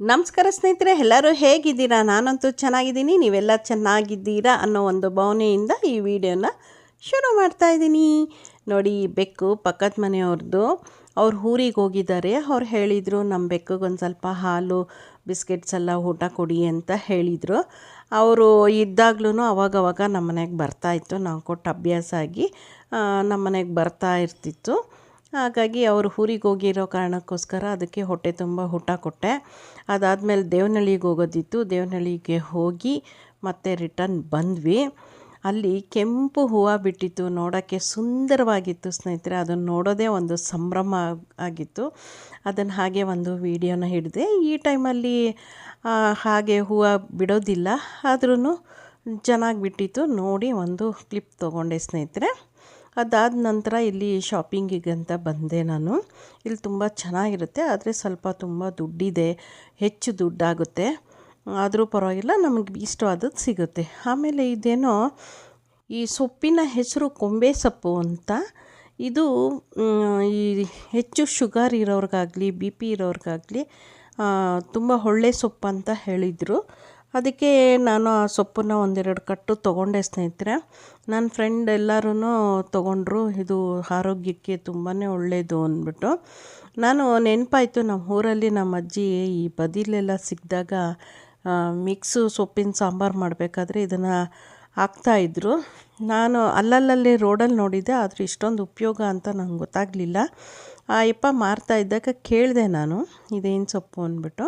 ನಮಸ್ಕಾರ ಸ್ನೇಹಿತರೆ, ಎಲ್ಲರೂ ಹೇಗಿದ್ದೀರಾ? ನಾನಂತೂ ಚೆನ್ನಾಗಿದ್ದೀನಿ. ನೀವೆಲ್ಲ ಚೆನ್ನಾಗಿದ್ದೀರಾ ಅನ್ನೋ ಒಂದು ಭಾವನೆಯಿಂದ ಈ ವಿಡಿಯೋನ ಶುರು ಮಾಡ್ತಾ ಇದ್ದೀನಿ. ನೋಡಿ, ಬೆಕ್ಕು ಪಕ್ಕದ ಮನೆಯವ್ರದ್ದು. ಅವ್ರು ಊರಿಗೆ ಹೋಗಿದ್ದಾರೆ. ಅವ್ರು ಹೇಳಿದರು, ನಮ್ಮ ಬೆಕ್ಕಿಗೆ ಒಂದು ಸ್ವಲ್ಪ ಹಾಲು, ಬಿಸ್ಕೆಟ್ಸ್ ಎಲ್ಲ ಊಟ ಕೊಡಿ ಅಂತ ಹೇಳಿದರು. ಅವರು ಇದ್ದಾಗ್ಲೂ ಅವಾಗವಾಗ ನಮ್ಮ ಮನೆಗೆ ಬರ್ತಾಯಿತ್ತು ನಾವು ಕೊಟ್ಟು ಅಭ್ಯಾಸ ಆಗಿ ನಮ್ಮ ಮನೆಗೆ ಬರ್ತಾ ಇರ್ತಿತ್ತು. ಹಾಗಾಗಿ ಅವರು ಊರಿಗೆ ಹೋಗಿರೋ ಕಾರಣಕ್ಕೋಸ್ಕರ ಅದಕ್ಕೆ ಹೊಟ್ಟೆ ತುಂಬ ಊಟ ಕೊಟ್ಟೆ. ಅದಾದಮೇಲೆ ದೇವನಹಳ್ಳಿಗೆ ಹೋಗೋದಿತ್ತು. ದೇವನಹಳ್ಳಿಗೆ ಹೋಗಿ ಮತ್ತೆ ರಿಟರ್ನ್ ಬಂದ್ವಿ. ಅಲ್ಲಿ ಕೆಂಪು ಹೂವು ಬಿಟ್ಟಿತ್ತು. ನೋಡೋಕ್ಕೆ ಸುಂದರವಾಗಿತ್ತು ಸ್ನೇಹಿತರೆ. ಅದನ್ನು ನೋಡೋದೇ ಒಂದು ಸಂಭ್ರಮ ಆಗಿತ್ತು. ಅದನ್ನು ಹಾಗೆ ಒಂದು ವಿಡಿಯೋನ ಹಿಡಿದೆ ಈ ಟೈಮಲ್ಲಿ ಹಾಗೆ ಹೂವು ಬಿಡೋದಿಲ್ಲ. ಆದ್ರೂ ಚೆನ್ನಾಗಿ ಬಿಟ್ಟಿತ್ತು. ನೋಡಿ ಒಂದು ಕ್ಲಿಪ್ ತೊಗೊಂಡೆ ಸ್ನೇಹಿತರೆ. ಅದಾದ ನಂತರ ಇಲ್ಲಿ ಶಾಪಿಂಗಿಗೆ ಅಂತ ಬಂದೆ ನಾನು. ಇಲ್ಲಿ ತುಂಬ ಚೆನ್ನಾಗಿರುತ್ತೆ, ಆದರೆ ಸ್ವಲ್ಪ ತುಂಬ ದುಡ್ಡಿದೆ, ಹೆಚ್ಚು ದುಡ್ಡಾಗುತ್ತೆ. ಆದರೂ ಪರವಾಗಿಲ್ಲ, ನಮಗೆ ಇಷ್ಟವಾದದ್ದು ಸಿಗುತ್ತೆ. ಆಮೇಲೆ ಇದೇನೋ ಈ ಸೊಪ್ಪಿನ ಹೆಸರು ಕೊಂಬೆ ಸೊಪ್ಪು ಅಂತ. ಇದು ಈ ಹೆಚ್ಚು ಶುಗರ್ ಇರೋರಿಗಾಗಲಿ, ಬಿ ಪಿ ಇರೋರಿಗಾಗಲಿ ತುಂಬ ಒಳ್ಳೆ ಸೊಪ್ಪು ಅಂತ ಹೇಳಿದರು. ಅದಕ್ಕೆ ನಾನು ಆ ಸೊಪ್ಪನ್ನ ಒಂದೆರಡು ಕಟ್ಟು ತೊಗೊಂಡೆ ಸ್ನೇಹಿತರೆ. ನನ್ನ ಫ್ರೆಂಡ್ ಎಲ್ಲರೂ ತೊಗೊಂಡ್ರು, ಇದು ಆರೋಗ್ಯಕ್ಕೆ ತುಂಬಾ ಒಳ್ಳೆಯದು ಅಂದ್ಬಿಟ್ಟು. ನಾನು ನೆನಪಾಯಿತು ನಮ್ಮ ಊರಲ್ಲಿ ನಮ್ಮ ಅಜ್ಜಿ ಈ ಬದಿಲೆಲ್ಲ ಸಿಕ್ಕಿದಾಗ ಮಿಕ್ಸು ಸೊಪ್ಪಿನ ಸಾಂಬಾರು ಮಾಡಬೇಕಾದ್ರೆ ಇದನ್ನು ಹಾಕ್ತಾಯಿದ್ರು ನಾನು ಅಲ್ಲಲ್ಲಲ್ಲಿ ರೋಡಲ್ಲಿ ನೋಡಿದ್ದೆ, ಆದರೆ ಇಷ್ಟೊಂದು ಉಪಯೋಗ ಅಂತ ನಂಗೆ ಗೊತ್ತಾಗಲಿಲ್ಲ. ಆ ಯಪ್ಪ ಮಾರ್ತಾ ಇದ್ದಾಗ ಕೇಳಿದೆ ನಾನು, ಇದೇನು ಸೊಪ್ಪು? ಅಂದ್ಬಿಟ್ಟು.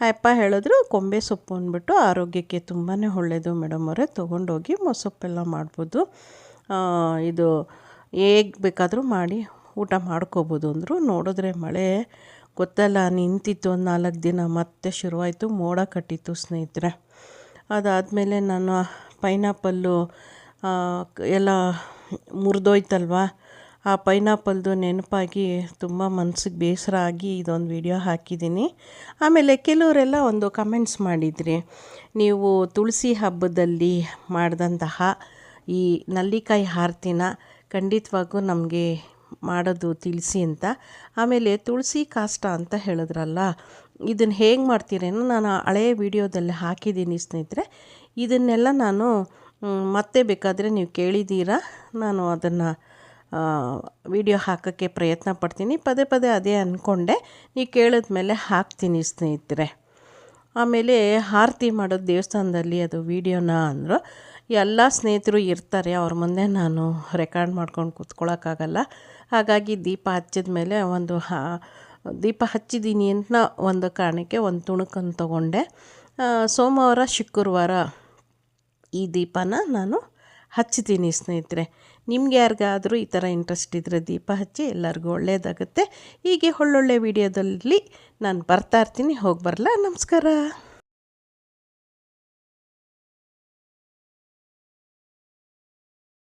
ಆ ಯಪ್ಪ ಹೇಳಿದ್ರು, ಕೊಂಬೆ ಸೊಪ್ಪು ಅಂದ್ಬಿಟ್ಟು ಆರೋಗ್ಯಕ್ಕೆ ತುಂಬಾ ಒಳ್ಳೆಯದು ಮೇಡಮ್ ಅವರೇ. ತೊಗೊಂಡೋಗಿ ಮೊಸೊಪ್ಪೆಲ್ಲ ಮಾಡ್ಬೋದು. ಇದು ಹೇಗೆ ಬೇಕಾದರೂ ಮಾಡಿ ಊಟ ಮಾಡ್ಕೋಬೋದು ಅಂದರು. ನೋಡಿದ್ರೆ ಮಳೆ ಗೊತ್ತಲ್ಲ, ನಿಂತಿತ್ತು ಒಂದು ನಾಲ್ಕು ದಿನ, ಮತ್ತೆ ಶುರುವಾಯಿತು, ಮೋಡ ಕಟ್ಟಿತ್ತು ಸ್ನೇಹಿತರೆ. ಅದಾದಮೇಲೆ ನಾನು ಪೈನಾಪಲ್ಲು ಎಲ್ಲ ಮುರಿದೋಯ್ತಲ್ವ? ಆ ಪೈನಾಪಲ್ದು ನೆನಪಾಗಿ ತುಂಬ ಮನಸ್ಸಿಗೆ ಬೇಸರ ಆಗಿ ಇದೊಂದು ವಿಡಿಯೋ ಹಾಕಿದ್ದೀನಿ. ಆಮೇಲೆ ಕೆಲವರೆಲ್ಲ ಒಂದು ಕಮೆಂಟ್ಸ್ ಮಾಡಿದ್ರಿ. ನೀವು ತುಳಸಿ ಹಬ್ಬದಲ್ಲಿ ಮಾಡಿದಂತಹ ಈ ನಲ್ಲಿಕಾಯಿ ಹಾರ್ತಿನ ಖಂಡಿತವಾಗೂ ನಮಗೆ ಮಾಡೋದು ತಿಳಿಸಿ ಅಂತ. ಆಮೇಲೆ ತುಳಸಿ ಕಾಷ್ಟ ಅಂತ ಹೇಳಿದ್ರಲ್ಲ ಇದನ್ನು ಹೇಗೆ ಮಾಡ್ತೀರೇನು ನಾನು ಹಳೆಯ ವಿಡಿಯೋದಲ್ಲಿ ಹಾಕಿದ್ದೀನಿ ಸ್ನೇಹಿತರೆ. ಇದನ್ನೆಲ್ಲ ನಾನು ಮತ್ತೆ ಬೇಕಾದರೆ ನೀವು ಕೇಳಿದ್ದೀರಾ? ನಾನು ಅದನ್ನು ವಿಡಿಯೋ ಹಾಕೋಕ್ಕೆ ಪ್ರಯತ್ನ ಪಡ್ತೀನಿ. ಪದೇ ಪದೇ ಅದೇ ಅಂದ್ಕೊಂಡೆ ನೀವು ಕೇಳಿದ ಮೇಲೆ ಹಾಕ್ತೀನಿ ಸ್ನೇಹಿತರೆ. ಆಮೇಲೆ ಆರತಿ ಮಾಡೋದು ದೇವಸ್ಥಾನದಲ್ಲಿ ಅದು ವೀಡಿಯೋನ ಅಂದರು. ಎಲ್ಲ ಸ್ನೇಹಿತರು ಇರ್ತಾರೆ. ಅವ್ರ ಮುಂದೆ ನಾನು ರೆಕಾರ್ಡ್ ಮಾಡ್ಕೊಂಡು ಕೂತ್ಕೊಳ್ಳೋಕ್ಕಾಗಲ್ಲ ಹಾಗಾಗಿ ದೀಪ ಹಚ್ಚಿದ ಮೇಲೆ ಒಂದು ದೀಪ ಹಚ್ಚಿದ್ದೀನಿ ಅಂತ ಒಂದು ಕಾರಣಕ್ಕೆ ಒಂದು ತುಣುಕನ್ನು ತೊಗೊಂಡೆ. ಸೋಮವಾರ, ಶುಕ್ರವಾರ ಈ ದೀಪನ ನಾನು ಹಚ್ತೀನಿ ಸ್ನೇಹಿತರೆ. ನಿಮ್ಗೆ ಯಾರಿಗಾದರೂ ಈ ಥರ ಇಂಟ್ರೆಸ್ಟ್ ಇದ್ದರೆ ದೀಪ ಹಚ್ಚಿ ಎಲ್ಲರಿಗೂ ಒಳ್ಳೆಯದಾಗುತ್ತೆ ಹೀಗೆ ಒಳ್ಳೊಳ್ಳೆ ವಿಡಿಯೋದಲ್ಲಿ ನಾನು ಬರ್ತಾ ಇರ್ತೀನಿ. ಹೋಗಿ ಬರಲಾ. ನಮಸ್ಕಾರ.